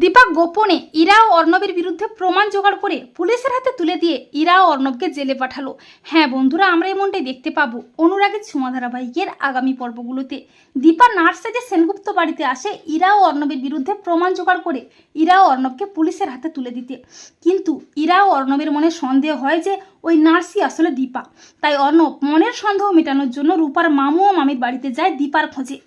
দীপা গোপনে ইরা ও অর্ণবের বিরুদ্ধে প্রমাণ জোগাড় করে পুলিশের হাতে তুলে দিয়ে ইরা ও অর্ণবকে জেলে পাঠালো। হ্যাঁ বন্ধুরা, আমরা এমনটাই দেখতে পাবো অনুরাগের ছোঁয়া ধারাবাহিকের আগামী পর্বগুলোতে। দীপা নার্সে যে সেনগুপ্ত বাড়িতে আসে, ইরা ও অর্ণবের বিরুদ্ধে প্রমাণ জোগাড় করে ইরা ও অর্ণবকে পুলিশের হাতে তুলে দিতে। কিন্তু ইরা ও অর্ণবের মনে সন্দেহ হয় যে ওই নার্সই আসলে দীপা। তাই অর্ণব মনের সন্দেহ মেটানোর জন্য রূপার মামু ও মামির বাড়িতে যায় দীপার খোঁজে।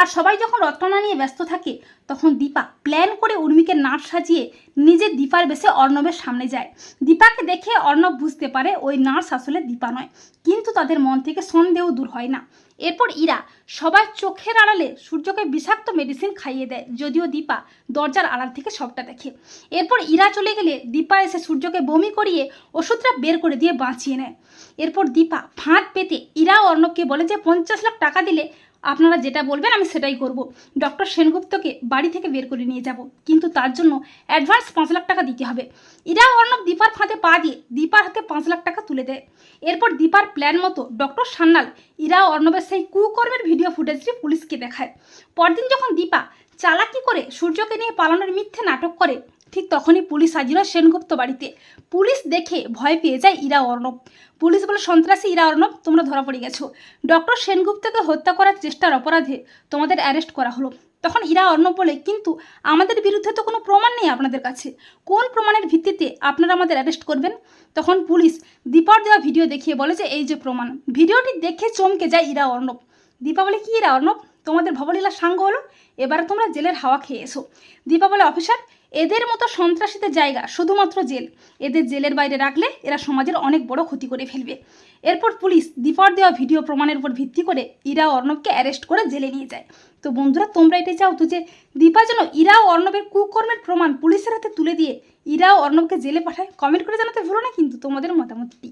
আর সবাই যখন রত্না নিয়ে ব্যস্ত থাকে, তখন দীপা প্ল্যান করে উর্মিকে নাচ সাজিয়ে নিজে দীপার বেশে অর্ণবের সামনে যায়। দীপাকে দেখে অর্ণব বুঝতে পারে ওই নার্স আসলে দীপা নয়, কিন্তু তাদের মন থেকে সন্দেহ দূর হয় না। এরপর ইরা সবার চোখের আড়ালে সূর্যকে বিষাক্ত মেডিসিন খাইয়ে দেয়, যদিও দীপা দরজার আড়াল থেকে সবটা দেখে। এরপর ইরা চলে গেলে দীপা এসে সূর্যকে বমি করিয়ে ওষুধটা বের করে দিয়ে বাঁচিয়ে নেয়। এরপর দীপা ফাঁদ পেতে ইরা অর্ণবকে বলে যে পঞ্চাশ লাখ টাকা দিলে আপনারা যেটা বলবেন আমি সেটাই করব। ডক্টর সেনগুপ্তকে বাড়ি থেকে বের করে নিয়ে যাব। কিন্তু তার জন্য অ্যাডভান্স পাঁচ লাখ টাকা দিতে হবে। ইরা অর্ণব দীপার ফাঁদে পা দিয়ে দীপার হাতে পাঁচ লাখ টাকা তুলে দেয়। এরপর দীপার প্ল্যান মতো ডক্টর সান্যাল ইরা অর্ণবের সেই কুকর্মের ভিডিও ফুটেজটি পুলিশকে দেখায়। পরদিন যখন দীপা চালাকি করে সূর্যকে নিয়ে পালানোর মিথ্যে নাটক করে ঠিক তখনই পুলিশ হাজির হয় সেনগুপ্ত বাড়িতে। পুলিশ দেখে ভয় পেয়ে যায় ইরা অর্ণব। পুলিশ বলে, সন্ত্রাসী ইরা অর্ণব, তোমরা ধরা পড়ে গেছো। ডক্টর সেনগুপ্তকে হত্যা করার চেষ্টার অপরাধে তোমাদের অ্যারেস্ট করা হলো। তখন ইরা অর্ণব বলে, কিন্তু আমাদের বিরুদ্ধে তো কোনো প্রমাণ নেই আপনাদের কাছে। কোন প্রমাণের ভিত্তিতে আপনারা আমাদের অ্যারেস্ট করবেন? তখন পুলিশ দীপার দেওয়া ভিডিও দেখিয়ে বলে যে, এই যে প্রমাণ। ভিডিওটি দেখে চমকে যায় ইরা অর্ণব। দীপা বলে, কি ইরা অর্ণব? তোমাদের ভবলীলা সাঙ্গ হলো? এবার তোমরা জেলের হাওয়া খেয়ে এসো। দীপা বলে, অফিসার, এদের মতো সন্ত্রাসীদের জায়গা শুধুমাত্র জেল। এদের জেলের বাইরে রাখলে এরা সমাজের অনেক বড় ক্ষতি করে ফেলবে। এরপর পুলিশ দীপার দেওয়া ভিডিও প্রমাণের উপর ভিত্তি করে ইরা অর্ণবকে অ্যারেস্ট করে জেলে নিয়ে যায়। তো বন্ধুরা, তোমরা এটাই চাও তো যে দীপা যেন ইরা ও অর্ণবের কুকর্মের প্রমাণ পুলিশের হাতে তুলে দিয়ে ইরা ও অর্ণবকে জেলে পাঠায়। কমেন্ট করে জানাতে ভুলো না কিন্তু তোমাদের মতামতটি।